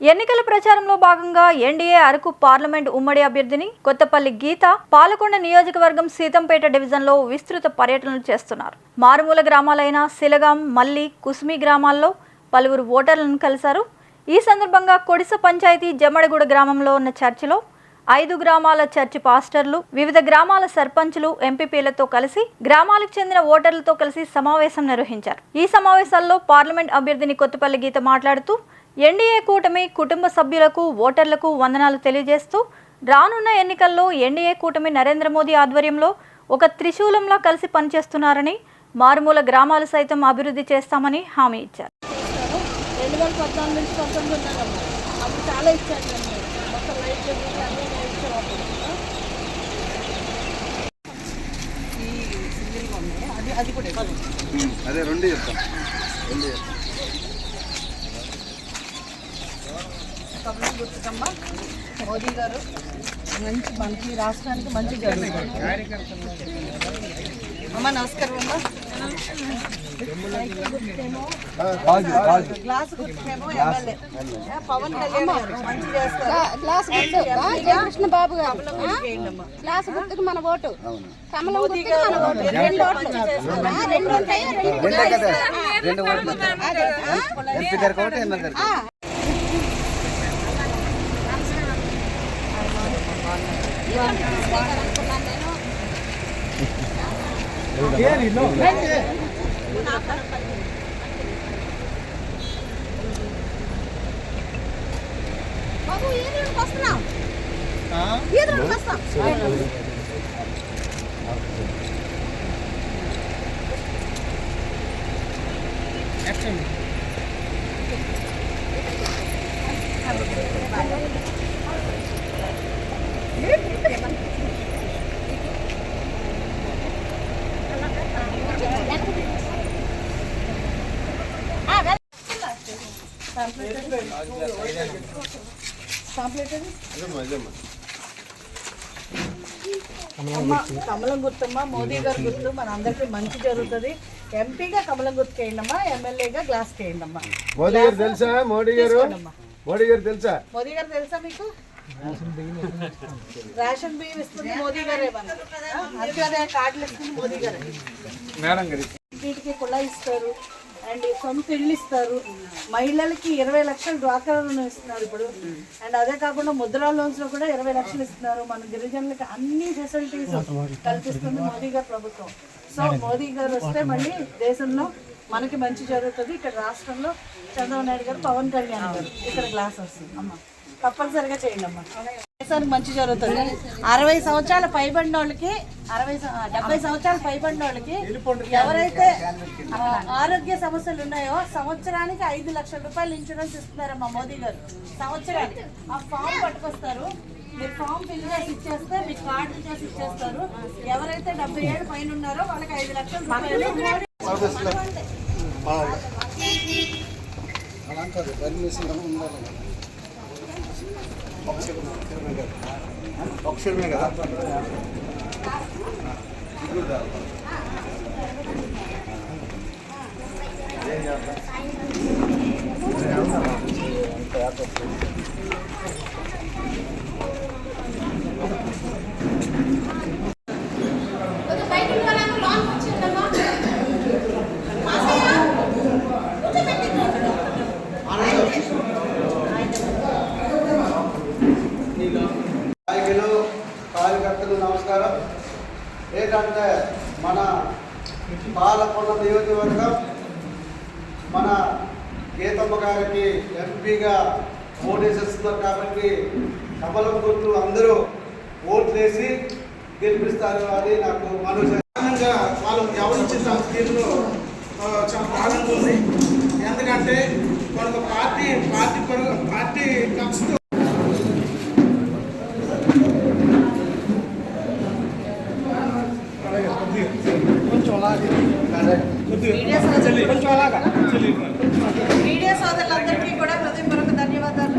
ఎన్నికల ప్రచారంలో భాగంగా ఎన్డీఏ అరకు పార్లమెంట్ ఉమ్మడి అభ్యర్థిని కొత్తపల్లి గీత పాలకొండ నియోజకవర్గం సీతంపేట డివిజన్లో విస్తృత పర్యటనలు చేస్తున్నారు. మారుమూల గ్రామాలైన శిలగాం మల్లి కుసుమి గ్రామాల్లో పలువురు ఓటర్లను కలిశారు. ఈ సందర్భంగా కొడిస పంచాయతీ జమ్మడగూడ గ్రామంలో ఉన్న చర్చిలో ఐదు గ్రామాల చర్చి పాస్టర్లు వివిధ గ్రామాల సర్పంచులు ఎంపీపీలతో కలిసి గ్రామాలకు చెందిన ఓటర్లతో కలిసి సమావేశం నిర్వహించారు. ఈ సమావేశాల్లో పార్లమెంట్ అభ్యర్థిని కొత్తపల్లి గీత మాట్లాడుతూ ఎన్డీఏ కూటమి కుటుంబ సభ్యులకు ఓటర్లకు వందనాలు తెలియజేస్తూ రానున్న ఎన్నికల్లో ఎన్డీఏ కూటమి నరేంద్ర మోదీ ఆధ్వర్యంలో ఒక త్రిశూలంలా కలిసి పనిచేస్తున్నారని మారుమూల గ్రామాలు సైతం అభివృద్ధి చేస్తామని హామీ ఇచ్చారు. రెండు వేల పద్నాలుగు నుంచి పంతొమ్మిది ఉన్నారమ్మా అప్పుడు చాలా ఇచ్చాను నేను మొత్తం లైట్ బిల్లు అన్నీ నేను ఇచ్చాను అప్పుడు ఈ సింగిల్గా ఉన్నాయి అది అది కూడా. అదే రెండు చెప్తాం రెండు చెప్తాం కమలం గుర్తుకమ్మ మోదీ గారు మంచి మనకి రాష్ట్రానికి మంచి జరుగుతుంది. అమ్మ నమస్కారం అమ్మ. గ్లాస్ గుర్తుకేమో ఎమ్మెల్యే. పవన్ కళ్యాణ్ గారు మంచి చేస్తారు. గ్లాస్ గుర్తు. జయకృష్ణ బాబు గారు. గ్లాస్ గుర్తుకు మన ఓటు. కమలం గుర్తుకు మన ఓటు. రెండు ఓట్లు. మంచి చేస్తారు. ఆ, రెండు ఉంటాయి రెండు రెండే కదా రెండు ఓట్లు ఎంపీ గారికి ఒకటి ఎమ్మెల్యే గారికి ఆ, బాబు ఈ రోడ్డుకి వస్తున్నాం ఈ రోడ్డుకి వస్తాం అమ్మ కమలం గుర్తమ్మ మోదీ గారు గుర్తు మన అందరికీ మంచి జరుగుతుంది. ఎంపీగా కమలం గుర్తు వేయండమ్మా ఎమ్మెల్యేగా గ్లాస్ వేయండమ్మా మోడీ గారు తెలుసా? మోడీ గారు. మోడీ గారు తెలుసా? మోదీ గారు తెలుసా మీకు? రేషన్ బియ్యం ఇస్తుంది మోదీ గారే అంత్యోదయ కార్డులు ఇస్తుంది మోదీ గారే. వీటికి కుళాయి ఇస్తారు. అండ్ కొంత ఇల్లు ఇస్తారు. మహిళలకి ఇరవై లక్షలు డ్వాక్రా రుణం ఇస్తున్నారు ఇప్పుడు. అండ్ అదే కాకుండా ముద్రా లోన్స్లో కూడా ఇరవై లక్షలు ఇస్తున్నారు. మన గిరిజనులకి అన్ని ఫెసిలిటీస్ కల్పిస్తుంది మోదీ గారు ప్రభుత్వం. సో మోదీ గారు వస్తే మళ్ళీ దేశంలో మనకి మంచి జరుగుతుంది. ఇక్కడ రాష్ట్రంలో చంద్రబాబు నాయుడు గారు పవన్ కళ్యాణ్ గారు. ఇక్కడ గ్లాస్ వస్తుంది. అమ్మ. తప్పనిసరిగా చేయండి అమ్మా. దేశానికి మంచి జరుగుతుంది. అరవై సంవత్సరాల పైబడిన వాళ్ళకి అరవై డెబ్బై సంవత్సరాల పైబడిన వాళ్ళకి ఎవరైతే ఆరోగ్య సమస్యలు ఉన్నాయో సంవత్సరానికి ఐదు లక్షల రూపాయలు ఇన్సూరెన్స్ ఇస్తున్నారమ్మా మోదీ గారు. సంవత్సరానికి. ఆ ఫామ్ పట్టుకొస్తారు. మీరు ఫామ్ ఫిల్ చేసి ఇచ్చేస్తే మీకు కార్డు చేసి ఇచ్చేస్తారు. ఎవరైతే డెబ్బై ఏడు పైన ఉన్నారో వాళ్ళకి ఐదు లక్షల రూపాయలు. మోడీ పక్షులమే కదా? బయటికి నాయకులు కార్యకర్తలు నమస్కారం. ఏంటంటే మన పాలకొండ నియోజకవర్గం మన గీతమ్మ గారికి ఎంపీగా ఓటేసేస్తున్నారు కాబట్టి కమలం గుర్తు అందరూ ఓట్లేసి గెలిపిస్తారు అని నాకు మనసు వాళ్ళు వ్యవహరించిన తీరులో చాలా బాగుంటుంది ఉంది. ఎందుకంటే మనకు పార్టీ పార్టీ పరు పార్టీ మీడియా సోదరులందరికీ కూడా హృదయపూర్వక ధన్యవాదాలు.